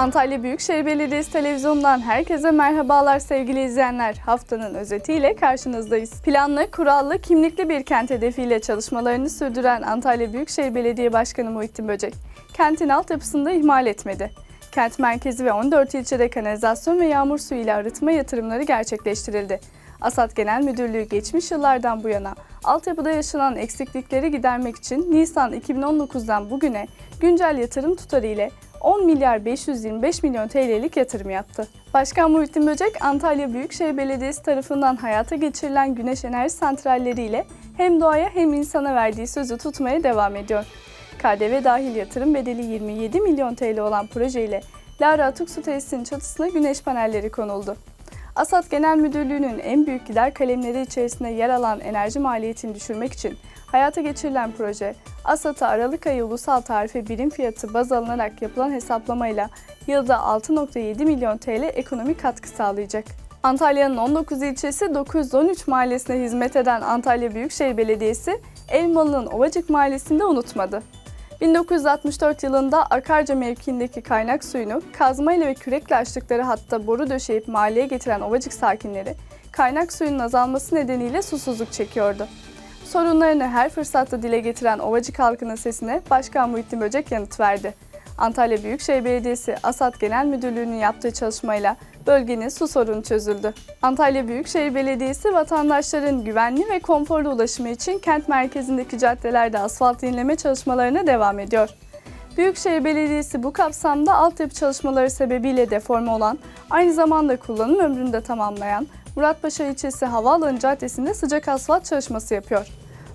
Antalya Büyükşehir Belediyesi televizyonundan herkese merhabalar sevgili izleyenler. Haftanın özetiyle karşınızdayız. Planlı, kurallı, kimlikli bir kent hedefiyle çalışmalarını sürdüren Antalya Büyükşehir Belediye Başkanı Muhittin Böcek, kentin altyapısını da ihmal etmedi. Kent merkezi ve 14 ilçede kanalizasyon ve yağmur suyu ile arıtma yatırımları gerçekleştirildi. ASAD Genel Müdürlüğü geçmiş yıllardan bu yana altyapıda yaşanan eksiklikleri gidermek için Nisan 2019'dan bugüne güncel yatırım tutarı ile 10 milyar 525 milyon TL'lik yatırım yaptı. Başkan Muhittin Böcek, Antalya Büyükşehir Belediyesi tarafından hayata geçirilen güneş enerji santralleri ile hem doğaya hem insana verdiği sözü tutmaya devam ediyor. KDV dahil yatırım bedeli 27 milyon TL olan proje ile Lara Atık Su Tesisinin çatısına güneş panelleri konuldu. ASAD Genel Müdürlüğü'nün en büyük gider kalemleri içerisinde yer alan enerji maliyetini düşürmek için hayata geçirilen proje, ASAD'a Aralık ayı ulusal tarife birim fiyatı baz alınarak yapılan hesaplamayla yılda 6.7 milyon TL ekonomik katkı sağlayacak. Antalya'nın 19 ilçesi 913 mahallesine hizmet eden Antalya Büyükşehir Belediyesi, Elmalı'nın Ovacık mahallesinde unutmadı. 1964 yılında Akarca mevkiindeki kaynak suyunu kazmayla ve kürekle açtıkları hatta boru döşeyip mahalleye getiren Ovacık sakinleri kaynak suyunun azalması nedeniyle susuzluk çekiyordu. Sorunlarını her fırsatta dile getiren Ovacık halkının sesine Başkan Muhittin Böcek yanıt verdi. Antalya Büyükşehir Belediyesi ASAD Genel Müdürlüğü'nün yaptığı çalışmayla bölgenin su sorunu çözüldü. Antalya Büyükşehir Belediyesi vatandaşların güvenli ve konforlu ulaşımı için kent merkezindeki caddelerde asfalt yenileme çalışmalarına devam ediyor. Büyükşehir Belediyesi bu kapsamda altyapı çalışmaları sebebiyle deforme olan, aynı zamanda kullanım ömrünü de tamamlayan Muratpaşa ilçesi Havaalanı Caddesi'nde sıcak asfalt çalışması yapıyor.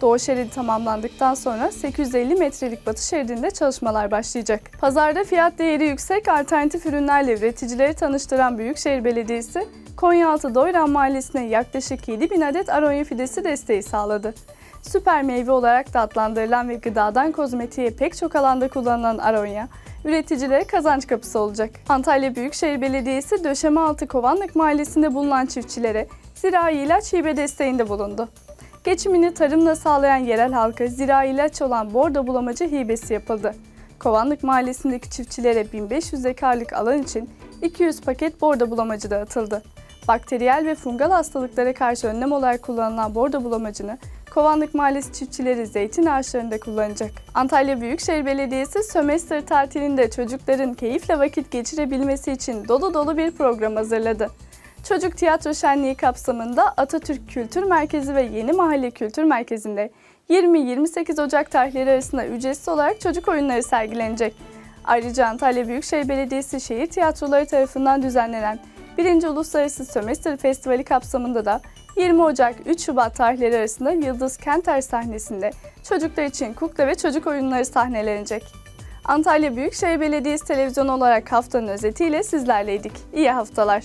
Doğu şeridi tamamlandıktan sonra 850 metrelik batı şeridinde çalışmalar başlayacak. Pazarda fiyat değeri yüksek alternatif ürünlerle üreticileri tanıştıran Büyükşehir Belediyesi, Konyaaltı Doyran Mahallesi'ne yaklaşık 7 bin adet aronya fidesi desteği sağladı. Süper meyve olarak da adlandırılan ve gıdadan kozmetiğe pek çok alanda kullanılan aronya, üreticilere kazanç kapısı olacak. Antalya Büyükşehir Belediyesi Döşemealtı Kovanlık Mahallesi'nde bulunan çiftçilere zirai ilaç hibe desteğinde bulundu. Geçimini tarımla sağlayan yerel halka zirai ilaç olan bordo bulamacı hibesi yapıldı. Kovanlık Mahallesi'ndeki çiftçilere 1500 dekarlık alan için 200 paket bordo bulamacı dağıtıldı. Bakteriyel ve fungal hastalıklara karşı önlem olarak kullanılan bordo bulamacını Kovanlık Mahallesi çiftçileri zeytin ağaçlarında kullanacak. Antalya Büyükşehir Belediyesi sömestr tatilinde çocukların keyifle vakit geçirebilmesi için dolu dolu bir program hazırladı. Çocuk Tiyatro Şenliği kapsamında Atatürk Kültür Merkezi ve Yeni Mahalle Kültür Merkezi'nde 20-28 Ocak tarihleri arasında ücretsiz olarak çocuk oyunları sergilenecek. Ayrıca Antalya Büyükşehir Belediyesi Şehir Tiyatroları tarafından düzenlenen 1. Uluslararası Sömestr Festivali kapsamında da 20 Ocak 3 Şubat tarihleri arasında Yıldız Kenter sahnesinde çocuklar için kukla ve çocuk oyunları sahnelenecek. Antalya Büyükşehir Belediyesi televizyonu olarak haftanın özetiyle sizlerleydik. İyi haftalar.